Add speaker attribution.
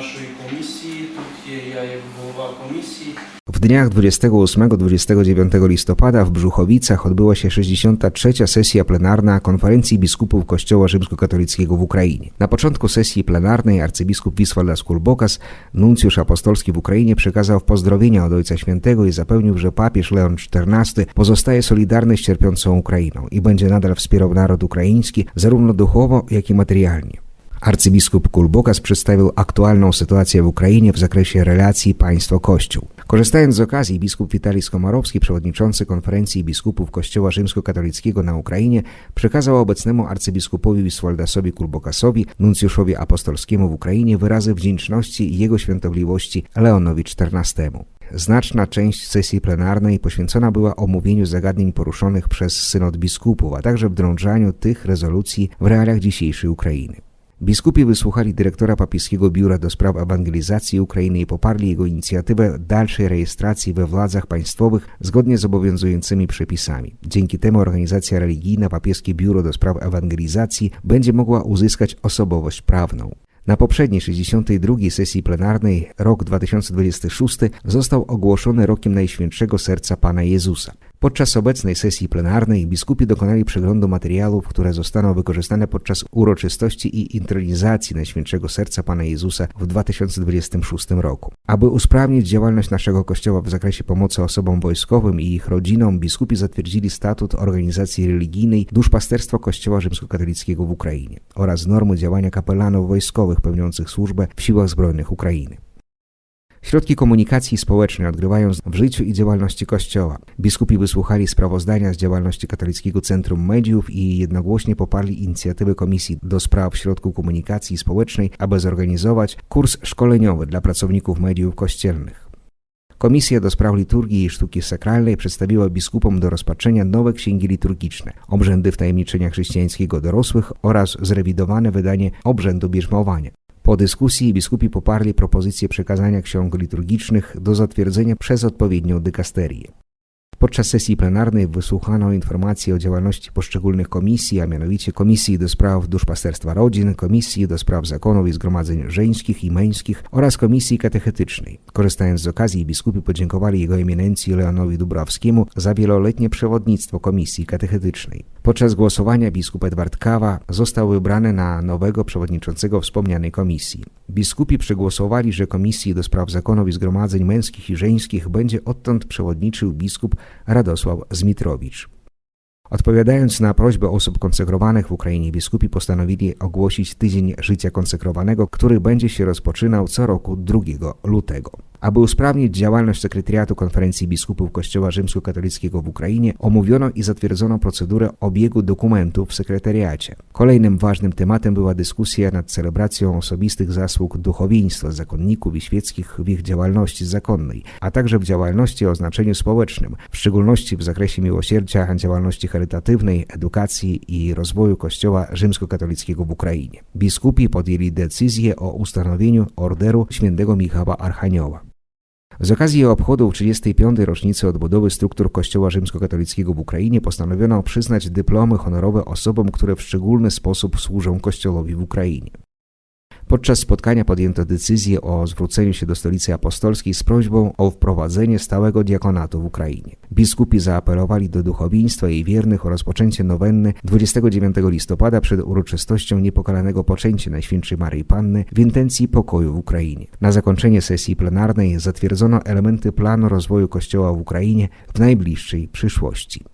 Speaker 1: naszej komisji, tutaj ja głowa komisji.
Speaker 2: W dniach 28-29 listopada w Brzuchowicach odbyła się 63. sesja plenarna Konferencji Biskupów Kościoła Rzymskokatolickiego w Ukrainie. Na początku sesji plenarnej arcybiskup Wisław Kulbokas, nuncjusz apostolski w Ukrainie, przekazał pozdrowienia od Ojca Świętego i zapewnił, że papież Leon XIV pozostaje solidarny z cierpiącą Ukrainą i będzie nadal wspierał naród ukraiński zarówno duchowo, jak i materialnie. Arcybiskup Kulbokas przedstawił aktualną sytuację w Ukrainie w zakresie relacji państwo-kościół. Korzystając z okazji, biskup Witalij Skomarowski, przewodniczący konferencji biskupów Kościoła Rzymskokatolickiego na Ukrainie, przekazał obecnemu arcybiskupowi Wiswaldasowi Kulbokasowi, nuncjuszowi apostolskiemu w Ukrainie, wyrazy wdzięczności jego świętobliwości Leonowi XIV. Znaczna część sesji plenarnej poświęcona była omówieniu zagadnień poruszonych przez synod biskupów, a także wdrążaniu tych rezolucji w realiach dzisiejszej Ukrainy. Biskupi wysłuchali dyrektora papieskiego biura do spraw ewangelizacji Ukrainy i poparli jego inicjatywę dalszej rejestracji we władzach państwowych zgodnie z obowiązującymi przepisami. Dzięki temu organizacja religijna Papieskie Biuro do spraw ewangelizacji będzie mogła uzyskać osobowość prawną. Na poprzedniej 62. sesji plenarnej rok 2026 został ogłoszony rokiem Najświętszego Serca Pana Jezusa. Podczas obecnej sesji plenarnej biskupi dokonali przeglądu materiałów, które zostaną wykorzystane podczas uroczystości i intronizacji Najświętszego Serca Pana Jezusa w 2026 roku. Aby usprawnić działalność naszego Kościoła w zakresie pomocy osobom wojskowym i ich rodzinom, biskupi zatwierdzili statut organizacji religijnej Duszpasterstwo Kościoła Rzymskokatolickiego w Ukrainie oraz normy działania kapelanów wojskowych pełniących służbę w siłach zbrojnych Ukrainy. Środki komunikacji społecznej odgrywają w życiu i działalności Kościoła. Biskupi wysłuchali sprawozdania z działalności Katolickiego Centrum Mediów i jednogłośnie poparli inicjatywę Komisji do Spraw Środków Komunikacji Społecznej, aby zorganizować kurs szkoleniowy dla pracowników mediów kościelnych. Komisja do spraw liturgii i sztuki sakralnej przedstawiła biskupom do rozpatrzenia nowe księgi liturgiczne, obrzędy wtajemniczenia chrześcijańskiego dorosłych oraz zrewidowane wydanie obrzędu bierzmowania. Po dyskusji biskupi poparli propozycję przekazania ksiąg liturgicznych do zatwierdzenia przez odpowiednią dykasterię. Podczas sesji plenarnej wysłuchano informacji o działalności poszczególnych komisji, a mianowicie Komisji do Spraw Duszpasterstwa Rodzin, Komisji do Spraw Zakonów i Zgromadzeń Żeńskich i Męskich oraz Komisji Katechetycznej. Korzystając z okazji, biskupi podziękowali jego eminencji Leonowi Dubrowskiemu za wieloletnie przewodnictwo Komisji Katechetycznej. Podczas głosowania biskup Edward Kawa został wybrany na nowego przewodniczącego wspomnianej komisji. Biskupi przegłosowali, że Komisji do Spraw Zakonów i Zgromadzeń Męskich i Żeńskich będzie odtąd przewodniczył biskup Radosław Zmitrowicz. Odpowiadając na prośbę osób konsekrowanych w Ukrainie, biskupi postanowili ogłosić tydzień życia konsekrowanego, który będzie się rozpoczynał co roku 2 lutego. Aby usprawnić działalność sekretariatu Konferencji Biskupów Kościoła Rzymskokatolickiego w Ukrainie, omówiono i zatwierdzono procedurę obiegu dokumentów w sekretariacie. Kolejnym ważnym tematem była dyskusja nad celebracją osobistych zasług duchowieństwa, zakonników i świeckich w ich działalności zakonnej, a także w działalności o znaczeniu społecznym, w szczególności w zakresie miłosierdzia, działalności charytatywnej, edukacji i rozwoju Kościoła Rzymskokatolickiego w Ukrainie. Biskupi podjęli decyzję o ustanowieniu orderu świętego Michała Archanioła. Z okazji obchodów 35. rocznicy odbudowy struktur Kościoła Rzymskokatolickiego w Ukrainie postanowiono przyznać dyplomy honorowe osobom, które w szczególny sposób służą Kościołowi w Ukrainie. Podczas spotkania podjęto decyzję o zwróceniu się do Stolicy Apostolskiej z prośbą o wprowadzenie stałego diakonatu w Ukrainie. Biskupi zaapelowali do duchowieństwa i wiernych o rozpoczęcie nowenny 29 listopada przed uroczystością niepokalanego poczęcia Najświętszej Maryi Panny w intencji pokoju w Ukrainie. Na zakończenie sesji plenarnej zatwierdzono elementy planu rozwoju Kościoła w Ukrainie w najbliższej przyszłości.